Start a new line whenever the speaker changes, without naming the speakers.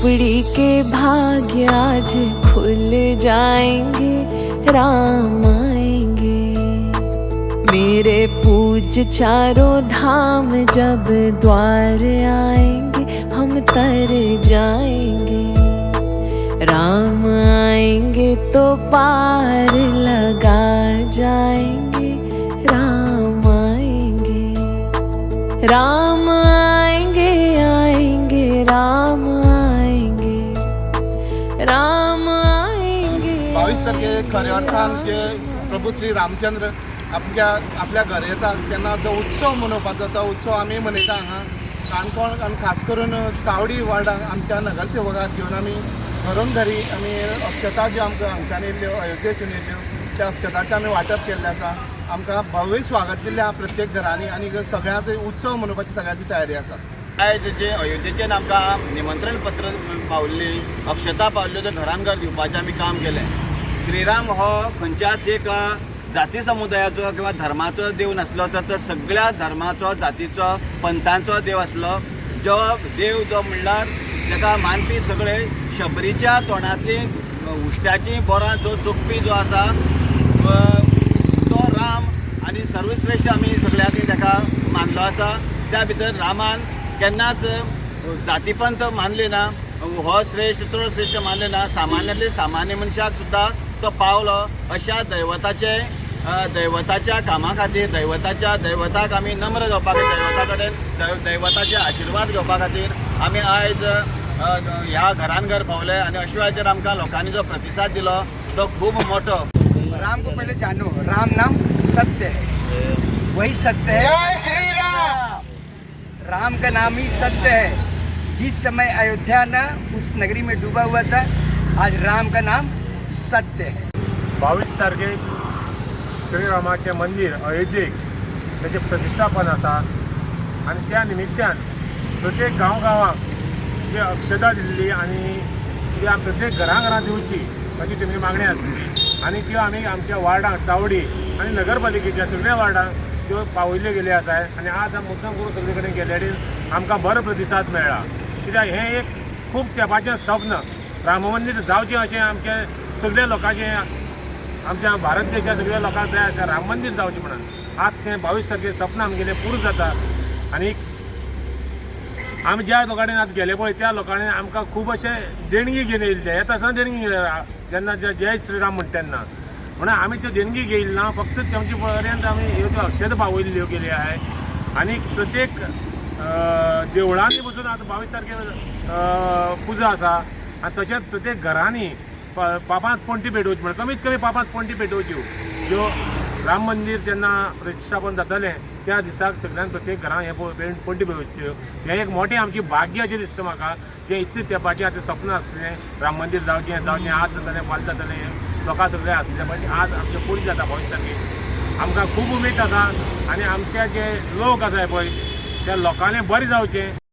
खोपड़ी के भाग्य आज खुल जाएँगे, राम आएँगे। मेरे पूज चारों धाम जब द्वार आएँगे, हम तर जाएँगे। राम आएँगे तो पार लगा जाएँगे, राम आएँगे। राम
बावीस तारखे खऱ्या अर्थान जे प्रभू श्री रामचंद्र आपल्या आपल्या घर येतात त्यांना जो उत्सव मनोवपाचो तो उत्सव आमी मनयता हांगा काणकोण आनी खास करून चावडी वार्डाक आमच्या नगरसेवकाक घेवन आमी घरोन घरी आमी अक्षता ज्यो आमकां हांगच्यान येयल्ल्यो अयोध्येसून येयल्ल्यो त्या अक्षताचें आमी वांटप केल्लें आसा. आमकां भव्य स्वागत दिल्लें आहा प्रत्येक घरांनी आनी सगळ्यांत उत्सव मनोवपाची सगळ्यांची तयारी आसा.
आयज जे अयोध्येचेर आमकां निमंत्रण पत्र पावल्ली अक्षता पावल्ल्यो ते घरान घर दिवपाचें आमी काम केलें. श्रीराम हो खंयच्याच एक जाती समुदायाचो किंवा धर्माचो देव नासलो तर तो सगळ्या धर्माचो जातीचो पंथांचो देव आसलो जो देव जो म्हणल्यार ताका मानपी सगळे शबरीच्या तोंडांतली उश्ट्याची बोरां जो चुकपी जो आसा तो राम आनी सर्वश्रेश्ठ आमी सगळ्यांनी ताका मानलो आसा त्या भितर रामान केन्नाच जातीपंत मानले ना हो श्रेश्ठ तो श्रेश्ठ मानले ना सामान्यांतले सामान्य मनशाक सुद्दां तो पावलो अशा दैवताचे दैवताच्या कामा खातीर दैवताच्या दैवताक आमी नम्र जावपा खातीर दैवता कडेन दैवताचे आशिर्वाद घेवपा खातीर आमी आयज ह्या घरान घर पावले आनी अशे वेळाचेर आमकां लोकांनी जो प्रतिसाद दिलो तो खूब मोठो.
राम को पहले जानो। राम नाम सत्य है। वही सत्य है। श्री राम! राम का नाम ही सत्य है। जिस समय अयोध्या न उस नगरी में डूबा हुआ था आज राम का नाम सत्य
बावीस तारखेक श्रीरामाचें मंदिर अयोध्येक तेचें प्रतिश्ठापन आसा आनी त्या निमित्यान प्रत्येक गांव गांवांक जी अक्षता दिल्ली आनी ती प्रत्येक घरां घरां दिवची अशी तेमची मागणी आसली आनी त्यो आमी आमच्या वार्डांत चावडी आनी नगरपालिकेच्या सगळ्या वार्डांक त्यो पावयल्यो गेल्यो आसात आनी आज आमी मुद्दम करून सगळे कडेन गेल्यार आमकां बरो प्रतिसाद मेळ्ळा. कित्याक हें एक खूब तेंपाचें सपन राम मंदीर जावचें अशें आमचें सगळ्या लोकांचे आमच्या भारत देशात सगळ्या लोकांक जाय आसा राम मंदीर जावचें म्हणून. आज तें बावीस तारखेर सपन आमगेलें पुरो जाता आनी आमी ज्या लोकांनी आतां गेले पळय त्या लोकांनी आमकां खूब अशें देणगी घेवन येयल्लें ते. येता आसतना देणगी जेन्ना जे जय श्रीराम म्हणटा तेन्ना म्हणून आमी त्यो देणगी घेयली ना फक्त तेमचे पर्यंत आमी ह्यो त्यो अक्षत पावयल्ल्यो गेल्यो आहाय आनी प्रत्येक देवळांनी बसून आतां बावीस तारखेर पुजा आसा आनी तशेंच प्रत्येक घरांनी पापांत पणटी पेटोवची म्हण कमीत कमी पापांत पणटी पेटोवच्यो हो? ज्यो राम मंदीर जेन्ना प्रतिश्ठापन जातलें त्या दिसाक सगळ्यान प्रत्येक घरां हे प- पणटी पेटोवच्यो हो? हें? एक मोठें आमची भाग्य अशें दिसता म्हाका जें इतलें तेंपाचें आतां सपन आसलें राम मंदीर जावचें जावचें आज जातले फाल्यां जातले लोकां सगळें आसलें पण आज आमचें पुरी जाता बावीस तारखेक आमकां खूब उमेद आसा आनी आमचे जे लोक आसा पळय त्या लोकांनी बरें जावचें.